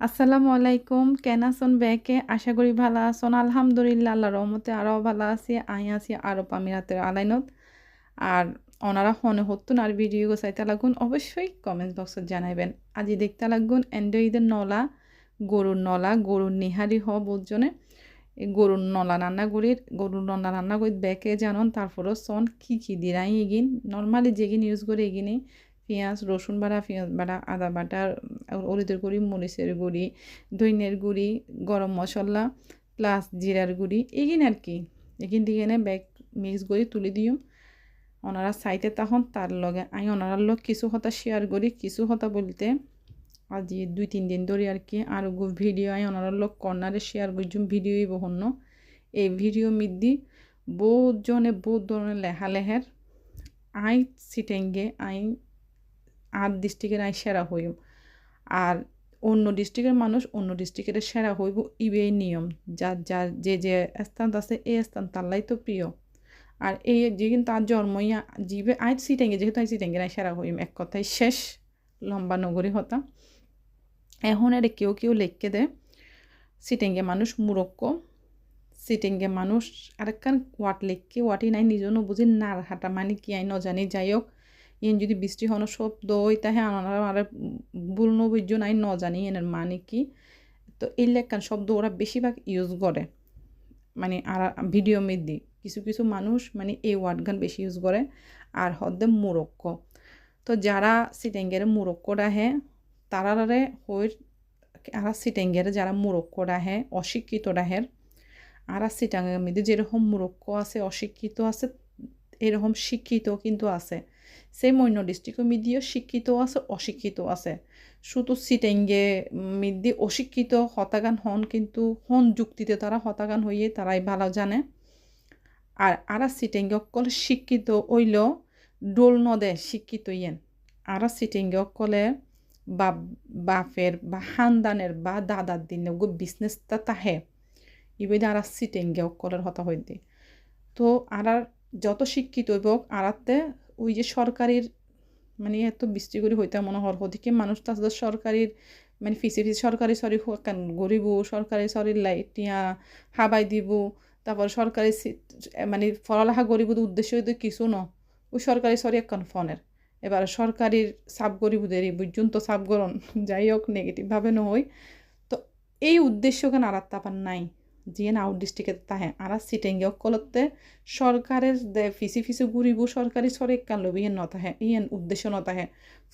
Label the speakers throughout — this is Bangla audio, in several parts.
Speaker 1: আসসালামু আলাইকুম। কেন আছেন ব্যাকে? আশা করি ভালো আছেন। আলহামদুলিল্লাহ আল্লাহ রহমতে আরও ভালো আছি। আই আছি আরব আমিরাতের আলাইনত। আর ওনারা হনে হতুন আর ভিডিও গোছাইতে লাগুন, অবশ্যই কমেন্ট বক্সত জানাইবেন। আজি দেখতে লাগুন এন্ডইদের নলা, গরুর নলা, গরুর নিহারি হ বুঝজনে। এই গরুর নলা রান্না করির গরুর নলা রান্না করি ব্যাকে জানন, তারপরও সন কী কী দিরাই এগিন। নর্মালি যেগিন ইউজ করে এগিনি পেঁয়াজ, রসুন বাটা পেঁয়াজ বাটা আদা বাটা হলুদের গুঁড়ি, মরিচের গুঁড়ি, ধইনের গুঁড়ি, গরম মশলা প্লাস জিরার গুঁড়ি, এগিন আর কি। এগিন দিয়ে এনে ব্যাগ মিক্স করে তুলে দিও। ওনারা সাইতে তখন তার লগে, আমি ওনারার লোক কিছু কথা শেয়ার করি, কিছু কথা বলতে। আজি দুই, তিন দিন ধরে আর কি আর ভিডিও আই ওনারার লোক কর্নারে শেয়ার করছুম ভিডিওই বহন্য এই ভিডিও মিদ্দি বহুত জনে বহুত ধরনের লেহা লেহের আই সিটেঙ্গে আই আর ডিস্ট্রিক্টের আই সেরা হইম। আর অন্য ডিস্ট্রিক্টের মানুষ অন্য ডিস্ট্রিক্টের সেরা হইব ইবেই নিয়ম। যার যার যে যে স্থান আছে এই স্থান তাল্লাই তো প্রিয়। আর এই যে কিন্তু তার জন্মইয়া জিবে আই সিটেঙ্গে, যেহেতু আই সিটেঙ্গে আই সেরা হইম, এক কথায় শেষ লম্বা নগরী হতা। এখন এটা কেউ কেউ লেখকে দেয়, সিটেঙ্গে মানুষ মুরক্ক, সিটেঙ্গে মানুষ আরেকখান ওয়াট লেখকে ওয়াটি নাই নিজনও বুঝি নার হাঁটা মানে কি আই নজানি যাই হোক। ইন যদি বৃষ্টি হন শব্দ ওই তাহে আমার আর ভুল নবৈর্য নাই, ন জানি এনের মানে কি। তো এই লেখান শব্দ ওরা বেশিরভাগ ইউজ করে। মানে আর ভিডিও মেদি কিছু কিছু মানুষ মানে এই ওয়ার্ড বেশি ইউজ করে। আর হদ্দে মোরক্ক। তো যারা সিটেঙ্গের মোরক্করা হে তারারে হই আর সিটেঙ্গের যারা মোরক্করা হে, অশিক্ষিতরা হের আর সিটাঙ্গের মধ্যে যেরকম মোরক্ক আছে, অশিক্ষিত আছে এরকম শিক্ষিত কিন্তু আছে। সেই অন্য ডিস্ট্রিক্টের মধ্যেও শিক্ষিত আছে অশিক্ষিত আছে। শুধু সিটেঙ্গে মধ্যে অশিক্ষিত হতাগান হন কিন্তু, হন যুক্তিতে তারা হতাগান হইয়ে তারাই ভালো জানে। আর আরা সিটেঙ্গে অকল শিক্ষিত হইল ডোল নদে শিক্ষিত ইয়েন আরা সিটেঙ্গে অকলে বা বাপের বা হানদানের বা দাদার দিনে বিজনেসটা তাহে। ইবেদে আর সিটেঙ্গে অকলের হতা হইতে। তো আর যত শিক্ষিত হইব আরাতে ওই যে সরকারির মানে এত বৃষ্টি করে হইতে মনে হওয়ার ওদিকে মানুষ তো আসলে সরকারির মানে ফিসে ফিসে, সরকারি সরি কান, গরিব, সরকারি সরি লাইটিয়া হাবাই দিব, তারপর সরকারি মানে পড়ালেখা গরিব উদ্দেশ্য তো কিছু ন, ওই সরকারি সরি একখান ফোনের। এবার সরকারির সাব গরিবদেরই পর্যন্ত সাব গরণ যাই হোক নেগেটিভভাবে নয়, তো এই উদ্দেশ্য কেন আর নাই? যিয়েন আউট ডিস্ট্রিক্টে তাহে আর সিটেঙ্গে অকলতে সরকারের দে ফিসি ফিসি ঘুরিব সরকারি সরে কান লবি ইয়েন নতাহে ইয়েন উদ্দেশ্য নতাহে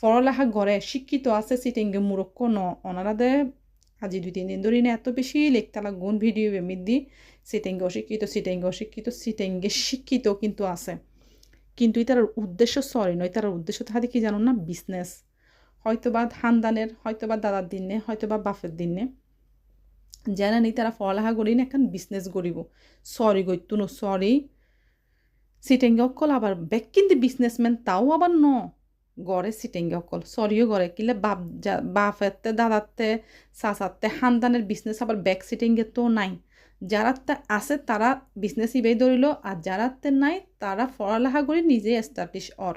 Speaker 1: পড়ালেখা ঘরে শিক্ষিত আছে সিটেঙ্গে মুরক্ক ন। ওনারা দে আজি দুই তিন দিন ধরে এত বেশি লেখতালা, গুণ ভিডিও বেমিদি সিটেঙ্গে অশিক্ষিত সিটেঙ্গে অশিক্ষিত সিটেঙ্গে শিক্ষিত কিন্তু আছে। কিন্তু তার উদ্দেশ্য সরি নয় তার উদ্দেশ্য তাহাতে কি জানো না? বিজনেস হয়তোবা হানদানের, হয়তোবা দাদার দিনে, হয়তোবা বাপের দিনে জানা নি তারা পড়ালেখা করি না এখন বিজনেস করিব সরি ন সরি সিটেঙ্গে অকল আবার ব্যাক কিন্তু বিজনেসম্যান তাও আবার ন গড়ে সিটেঙ্গে অকল। সরিও গড়ে, কিলে বাপ বাপেরতে দাদাতে চাচাতে হানদানের বিজনেস আবার ব্যাক সিটেঙ্গে তো নাই। যারাতে আছে তারা বিজনেস ইবেই ধরিল, আর যারাতে নাই তারা পড়ালেখা করে নিজে এস্টাবলিশ অর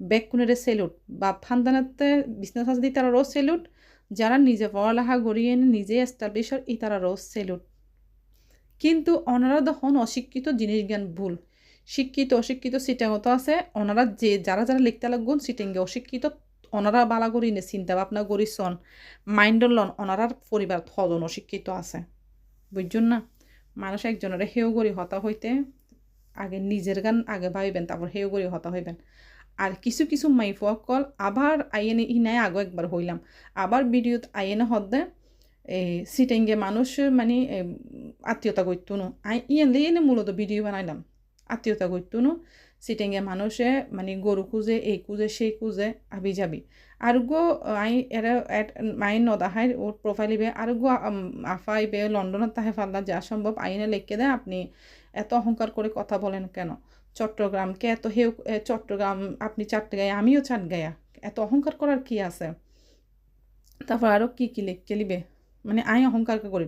Speaker 1: ব্যাক কোনের সেলুট বাপ হানদানাতে বিজনেস আছে তারারও সেলুট যারা নিজে পড়ালেখা গড়িয়ে এনে নিজে এস্টাবলিশ আর এই তারা রোজ কিন্তু ওনারা তখন অশিক্ষিত জিনিস জ্ঞান ভুল। শিক্ষিত, অশিক্ষিত সিটাঙ্গত আছে। ওনারা যে, যারা যারা লিখতে লাগবেন সিটেঙ্গে অশিক্ষিত, ওনারা বালা করি নে চিন্তা ভাবনা করিছন মাইন্ডর লন, ওনারার পরিবার থজন অশিক্ষিত আছে। বুঝছেন না? মানুষ একজনের হেউ করি হতা হইতে আগে নিজের গান আগে ভাবিবেন, তারপর হেউ করি হতা হইবেন। আর কিছু কিছু মাইফকল আবার আইএনে ইনায় আগো একবার হইলাম। আবার ভিডিওত আইএনে হদ্দে এই সিটেঙ্গে মানুষ মানে আত্মীয়তা করতো নো আই ইয়ে এনে মূলত ভিডিও বানাইলাম। আত্মীয়তা করতো নো সিটেঙ্গে মানুষে মানে গরু খুঁজে, এই খুঁজে, সেই খুঁজে, আবি যাবি। আর গো, আই, এরা আই নদাহাই ওর প্রোফাইল ইবে আর গো আফা ইবে লন্ডনত তাহে ফাল্লা যা সম্ভব আইনে লেখকে দেয় আপনি এত অহংকার করে কথা বলেন কেন? চট্টগ্রামকে এত হেউ চট্টগ্রাম, আপনি চারটে গায়ে আমিও চাট গায়া এত অহংকার করার কি আছে? তারপর আরও কী কী লেখকে লিবে? মানে আই অহংকার করি।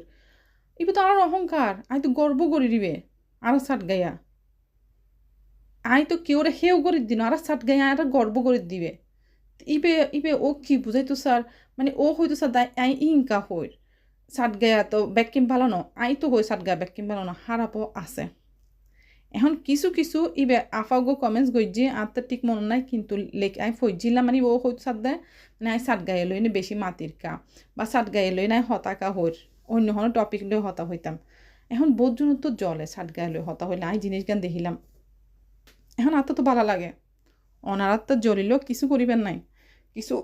Speaker 1: ইবে তো আর অহংকার। আই তো গর্ব করি দিবে আরও চাট গায়া আই তো কেউ হেউ করে দিন, আর চাট গায়া আর গর্ব করে দিবে। ইবে ইবে ও কি বুঝাইতো স্যার? মানে ও হয়তো স্যার দাই আই ইনকা হইর। সাত গায়া তো ব্যাকিম ভালো ন। আই তো হই সাত গায়া ব্যাকিম ভালো ন। হারাপও আছে। এখন কিছু কিছু ইবে আফাগো কমেন্টস গইজি আর ঠিক মনে নাই, কিন্তু লেখ আই ফইজিলাম মানে ও সাত দেয় মানে আই সাত গায়ে লই বেশি মাতির কা, বা সাত গায়ে লই নাই হতাকা হইর অন্য কোনো টপিক লই হতা হইতাম এখন বোধজন তো জলে সাত গায়ে লই হতা হইলে আই জিনিস গান দেখিলাম। এখন আত্ম তো ভালো লাগে। অনারাত তো জ্বলিলেও কিছু করিবেন নাই। কিছু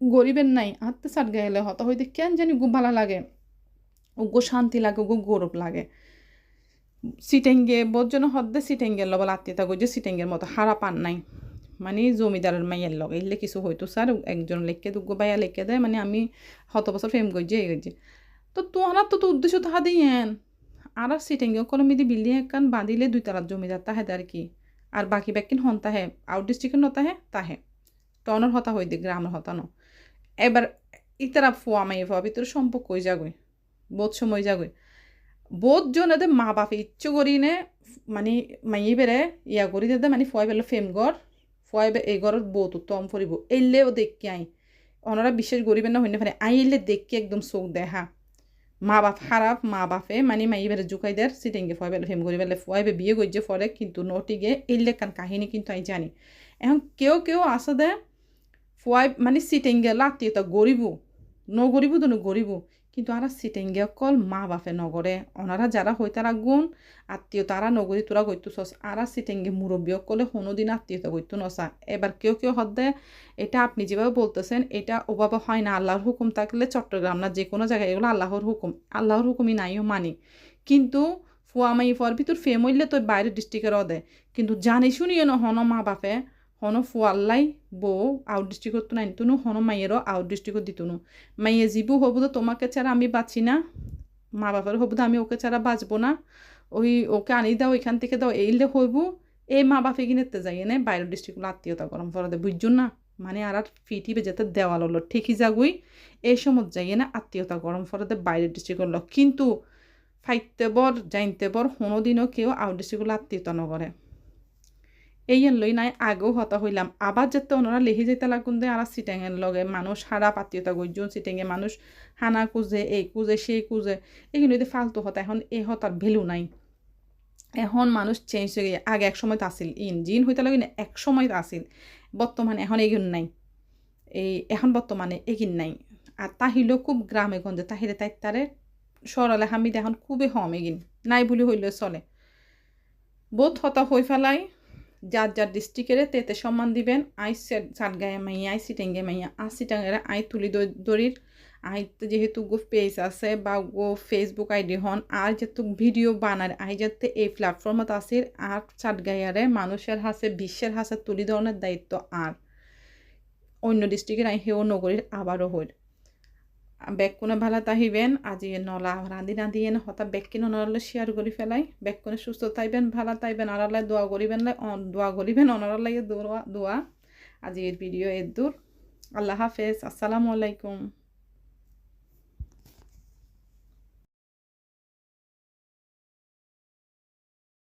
Speaker 1: গরিবের নাই। আত্মা সাট গাইলে হতা হইতে কেন জানি গো ভালো লাগে। গো শান্তি লাগে, গো গৌরব লাগে। সিটেঙ্গে বোধজন হদ্দে সিটেঙ্গের লবল আত্মীয়তা যে সিটেঙ্গের মতো হারা পান নাই। মানে জমিদারের মাইয়ের লগে, এলে কিছু হয়তো স্যার, একজন লেখকে দুগো বাইয়া লেখকে দেয় মানে আমি শত বছর ফেম গইছে এই গইছে তো তোহার তো তো উদ্দেশ্য তাহা দিয়েন আর সিটেঙ্গে কলমি বিল্ডিং একান বাঁধিলে দুই তালার জমিদার তাহে আর কি? আর বাকি ব্যাকিন হন তাহে আউট ডিস্ট্রিক্টের নতাহে তাহে টনের হতা হই দি, গ্রামের হতা ন। এবার ইতারা ফোয়া মাইয়ে ফোয়া ভিতরে সম্পর্ক হয়ে যাগই বোধ সময় যাগই বোধ জনেদে মা বাপে ইচ্ছু করি নে মানে মাইয়ে বেড়ে ইয়া করি দে মানে ফয় বেলে ফেম গড় ফয় এই ঘরের বোধ উত্তম ফুরিব এলেও দেখি আই ওনারা বিশেষ গরিবের না হইনে ফারে আই এলে দেখি একদম চোখ দেখা মা বাপ খারাপ মা বাপে মানে মাই বেড়ে জুকাই দেয় সিটেঙ্গে ফয় বেলে ফেম করি বেলে ফয় বিয়ে গজ্জে ফরে কিন্তু নটিগে এলে কান কাহিনী কিন্তু আই জানি এখন কেউ কেউ আসে দে ফুয়াই মানে সিটেঙ্গে লাত্মীয়তা গরিবু ন গরিবু তো গরিবু কিন্তু আরা সিটেঙ্গে অকল মা বাপে নগরে। অনারা যারা হই তারা গুণ, আত্মীয় তারা নগরী তোরা গইতু সস। আরা সিটেঙ্গে মুরব্বী অকলে দিন আত্মীয়তা গইতু নসা। এবার কেউ কেউ হদ্দে, এটা আপনি যেভাবে বলতেছেন, এটা ওভাবে হয় না। আল্লাহর হুকুম থাকলে চট্টগ্রাম না, যে কোনো জায়গায় এগুলো আল্লাহর হুকুম। আল্লাহর হুকুমই নাইও মানি। কিন্তু ফুয়ামাই ফর ভিতর ফেম হইলে তো বাইরের ডিস্ট্রিক্টের অদে কিন্তু জানি শুনিও ন হন মা বাপে। হনো ফুয়াল্লাই বউ আউট ডিস্ট্রিক্টত নাই তুনু, হনো মাইয়েরও আউট ডিস্ট্রিক্টত দিতুনু মাইয়ে যিবু হবুদো তোমাকে ছাড়া আমি বাঁচি না, মা বাবার হবুদো আমি ওকে ছাড়া বাঁচবো না। ওই ওকে আনি দাও ওইখান থেকে দাও, এইলে হইব এই মা বাপে কিনেতে যাই এনে বাইরের ডিস্ট্রিক্টগুলো আত্মীয়তা গরম ফরাদে বুঝছুন না? মানে আর আর ফিটিবে যেতে দেওয়াল হলো ঠিকই যাগুই এই সময় যাই এনে আত্মীয়তা গরম ফরাদে বাইরের ডিস্ট্রিক্ট হলো কিন্তু ফাইতে বর জাইনতে বর কোনো দিনও কেউ আউট ডিস্ট্রিক্টগুলো আত্মীয়তা নগরে এইয়েন লই নাই, আগেও হতা হইলাম। আবার যেতে ওনারা লেহি যেতে লাগুন দে, আর সিটেঙের লগে। মানুষ হারা পাতিয়তা গজ্জন সিটেঙে মানুষ হানা কুজে এই কুজে সেই কুজে। এইগুলো যদি ফালতু হতা, এখন এই হতার ভ্যালু নাই। এখন মানুষ চেঞ্জ হয়ে গিয়ে। আগে এক সময় আসিল ইন জিন হইতে লাগে না এক সময় আসিল বর্তমানে এখন এগুন নাই। এই এখন বর্তমানে এগিন নাই। আর তাহিলেও খুব গ্রামে গঞ্জে তাহিলে তাই তারে সরলে হামিদ এখন খুবই হম এগিন। নাই বলি হইলে চলে। বোধ হতা হয়ে ফেলাই যার যার ডিস্ট্রিক্টের তেতে সম্মান দিবেন, আই সাত গায়ে মাইয়া, আই সিটেঙ্গে মাইয়া আ সিটাঙ্গের আই তুলি দড়ির আই যেহেতু গো পেজ আছে বা গো ফেসবুক আইডি হন, আর যেহেতু ভিডিও বানার, আই যাতে এই প্ল্যাটফর্মত আসির আর চাট গাইয়ারে মানুষের হাসে, বিশ্বের হাসে তুলি ধরনের দায়িত্ব আর অন্য ডিস্ট্রিক্টের আই হেও নগরীর আবারও হইল বেগ কোনে ভালো তাহিবেন, আজি নলা রাঁধি এনে হঠাৎ বেগ কিনে নলালে শেয়ার করি ফেলাই বেগ কোনে সুস্থ তাইবেন, ভালো তাইবেন আড়ালাই দোয়া করিবেন দোয়া করিবেন অনার লাগে দোয়া দোয়া আজি এর ভিডিও এর দূর আল্লাহ হাফেজ। আসসালামু আলাইকুম।